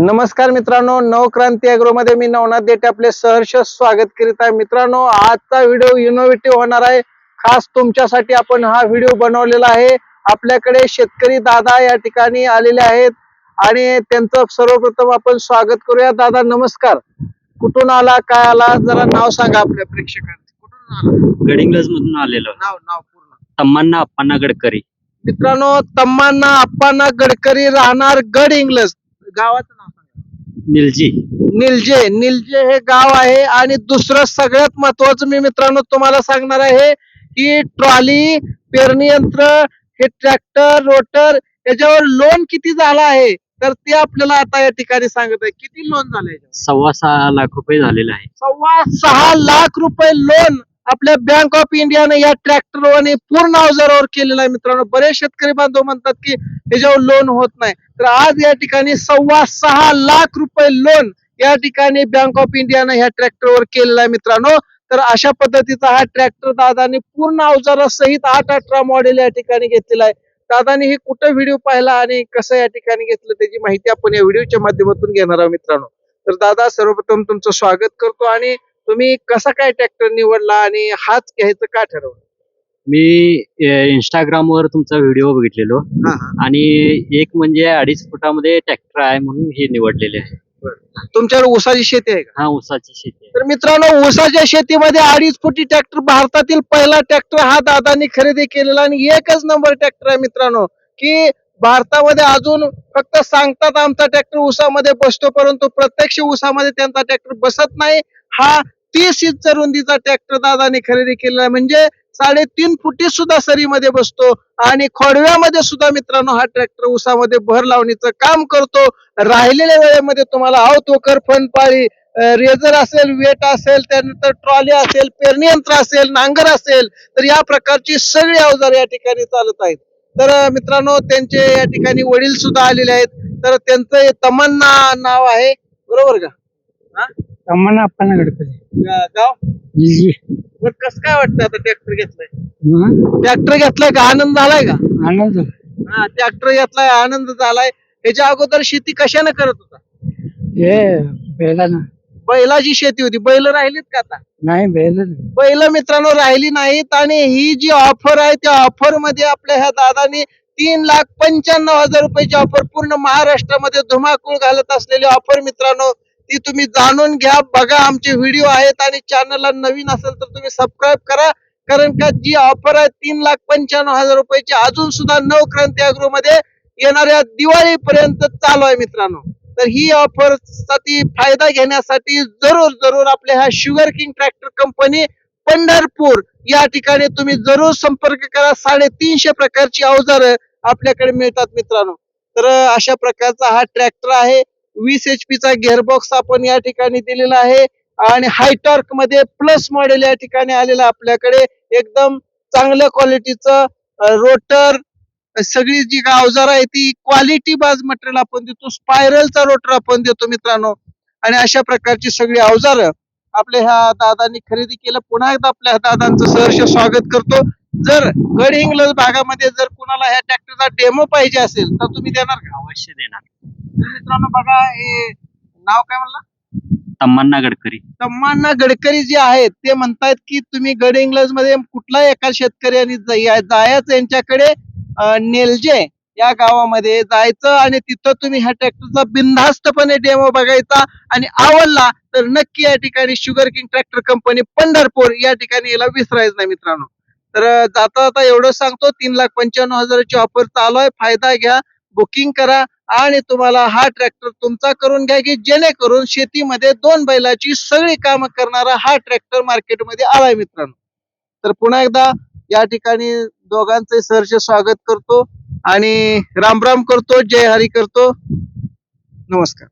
नमस्कार मित्रांनो नवक्रांती अॅग्रो मध्ये मी नवनाथ देठे आपले सहर्ष स्वागत करीत आहे. मित्रांनो आजचा व्हिडिओ इनोव्हेटिव्ह होणार आहे. खास तुमच्यासाठी आपण हा व्हिडिओ बनवलेला आहे. आपल्याकडे शेतकरी दादा या ठिकाणी आलेले आहेत आणि त्यांचं सर्वप्रथम आपण स्वागत करूया. दादा नमस्कार. कुठून आला काय आला जरा नाव सांगा आपल्या प्रेक्षकांना कुठून आला? गडिंग्लज मधून आलेलो. नाव नाव पूर्ण. तम्मांना अप्पांना गडकरी. मित्रांनो तम्मांना अप्पांना गडकरी राहणार गड इंग्लज गावाचं सांगा निलजी. निलजे निलजे हे गाव आहे आणि दुसरं सगळ्यात महत्वाचं मी मित्रांनो तुम्हाला सांगणार आहे की ट्रॉली पेरणी यंत्र हे ट्रॅक्टर रोटर याच्यावर लोन किती झालं आहे? तर ते आपल्याला आता या ठिकाणी सांगत आहे. किती लोन झालंय सव्वा सहा लाख रुपये झालेला आहे. सव्वा सहा लाख रुपये लोन आपल्या बँक ऑफ इंडियाने या ट्रॅक्टरवर पूर्ण अवजारावर केलेलं आहे मित्रांनो. बरेच शेतकरी बांधव म्हणतात की त्याच्यावर लोन होत नाही. तर आज या ठिकाणी सव्वा सहा लाख रुपये लोन या ठिकाणी बँक ऑफ इंडियानं ह्या ट्रॅक्टरवर केलेला आहे मित्रांनो. तर अशा पद्धतीचा हा ट्रॅक्टर दादाने पूर्ण अवजारासहित आठ अठरा मॉडेल या ठिकाणी घेतलेला आहे. दादाने हे कुठं व्हिडिओ पाहिला आणि कसं या ठिकाणी घेतलं त्याची माहिती आपण या व्हिडिओच्या माध्यमातून घेणार आहोत मित्रांनो. तर दादा सर्वप्रथम तुमचं स्वागत करतो आणि तुम्ही कसा काय ट्रॅक्टर निवडला आणि हाच घ्यायचं का ठरवलं? मी इंस्टाग्राम वर तुमचा व्हिडिओ बघितलेलो. हा, हा. आणि एक म्हणजे अडीच फुटामध्ये ट्रॅक्टर आहे म्हणून हे निवडलेले आहे. तुमच्याकडे ऊसाची शेती आहे का? हा ऊसाची शेती आहे. तर मित्रांनो ऊसाच्या शेतीमध्ये अडीच फुटी ट्रॅक्टर भारतातील पहिला ट्रॅक्टर हा दादानी खरेदी केलेला आणि एकच नंबर ट्रॅक्टर आहे मित्रांनो की भारतामध्ये अजून फक्त सांगतात आमचा ट्रॅक्टर ऊसामध्ये बसतो परंतु प्रत्यक्ष ऊसामध्ये त्यांचा ट्रॅक्टर बसत नाही. हा तीस इंच रुंदीचा ट्रॅक्टर दादानी खरेदी केलेला आहे. म्हणजे साडेतीन फुटी सुद्धा सरीमध्ये बसतो आणि खोडव्यामध्ये सुद्धा मित्रांनो हा ट्रॅक्टर ऊसामध्ये भर लावणीचं काम करतो. राहिलेल्या वेळेमध्ये तुम्हाला अवतोकर फनपाळी रेझर असेल वेट असेल त्यानंतर ट्रॉली असेल पेरणी यंत्र असेल नांगर असेल तर या प्रकारची सगळी अवजार या ठिकाणी चालत आहेत. तर मित्रांनो त्यांचे या ठिकाणी वडील सुद्धा आलेले आहेत. तर त्यांचं तमन्ना नाव आहे. बरोबर का? हा? तमन्ना गाव? जी बरं कसं काय वाटतं आता ट्रॅक्टर घेतलाय? हं? ट्रॅक्टर घेतलाय का? आनंद झालाय का? आनंद. हा ट्रॅक्टर घेतलाय आनंद झालाय. ह्याच्या अगोदर शेती कशाने करत होता? हे बैलानं. बैलाची शेती होती. बैल राहिलीत का आता? नाही बैल बैल मित्रांनो राहिली नाहीत आणि ही जी ऑफर आहे त्या ऑफरमध्ये आपल्या ह्या दादानी तीन लाख पंच्याण्णव हजार रुपयाची ऑफर पूर्ण महाराष्ट्रामध्ये धुमाकूळ घालत असलेली ऑफर मित्रांनो. ती तुम्ही जाणून घ्या बघा आमचे व्हिडिओ आहेत आणि चॅनलला नवीन असेल तर तुम्ही सबस्क्राईब करा. कारण का जी ऑफर आहे तीन लाख पंच्याण्णव हजार रुपयाची अजून सुद्धा नवक्रांती अॅग्रो मध्ये येणाऱ्या दिवाळीपर्यंत चालू आहे मित्रांनो. तर ही ऑफरसाठी फायदा घेण्यासाठी जरूर जरूर आपल्या ह्या sugar king tractor company Pandharpur या ठिकाणी तुम्ही जरूर संपर्क करा. साडेतीनशे प्रकारची अवजारं आपल्याकडे मिळतात मित्रांनो. तर अशा प्रकारचा हा ट्रॅक्टर आहे. वीस एच चा गेअरबॉक्स आपण या ठिकाणी दिलेला आहे. आणि हायटॉर्कमध्ये प्लस मॉडेल या ठिकाणी आलेलं आपल्याकडे. एकदम चांगल्या क्वालिटीचं रोटर सगळी जी काय अवजार आहे ती क्वालिटी बाज मटेरियल आपण देतो. स्पायरलचा रोटर आपण देतो मित्रांनो. आणि अशा प्रकारची सगळी अवजार आपल्या ह्या दादांनी खरेदी केलं. पुन्हा एकदा आपल्या दादांचं सहर्ष स्वागत करतो. जर गड इंग्लज भागामध्ये जर कुणाला ह्या ट्रॅक्टरचा डेमो पाहिजे असेल तर तुम्ही देणार का? अवश्य देणार. मित्रांनो बघा हे नाव काय म्हणला? तम्मांना गडकरी. तम्मांना गडकरी जे आहेत ते म्हणतायत की तुम्ही गड इंग्लजमध्ये कुठलाही एका शेतकऱ्याने जाय- जायचं यांच्याकडे नेलजे या गावामध्ये जायचं आणि तिथं तुम्ही ह्या ट्रॅक्टरचा बिनधास्तपणे डेमो बघायचा आणि आवडला तर नक्की या ठिकाणी sugar king tractor company Pandharpur या ठिकाणी याला विसरायचं नाही मित्रांनो. तर जाता जाता एवढं सांगतो तीन लाख पंच्याण्णव हजाराची ऑफर चालू आहे. फायदा घ्या बुकिंग करा आणि तुम्हाला हा ट्रॅक्टर तुमचा करून घ्या की जेणेकरून शेतीमध्ये दोन बैलाची सगळी कामं करणारा हा ट्रॅक्टर मार्केटमध्ये आलाय मित्रांनो. तर पुन्हा एकदा या ठिकाणी दोघांचे सहर्ष स्वागत करतो आणि राम राम करतो जय हरी करतो. नमस्कार.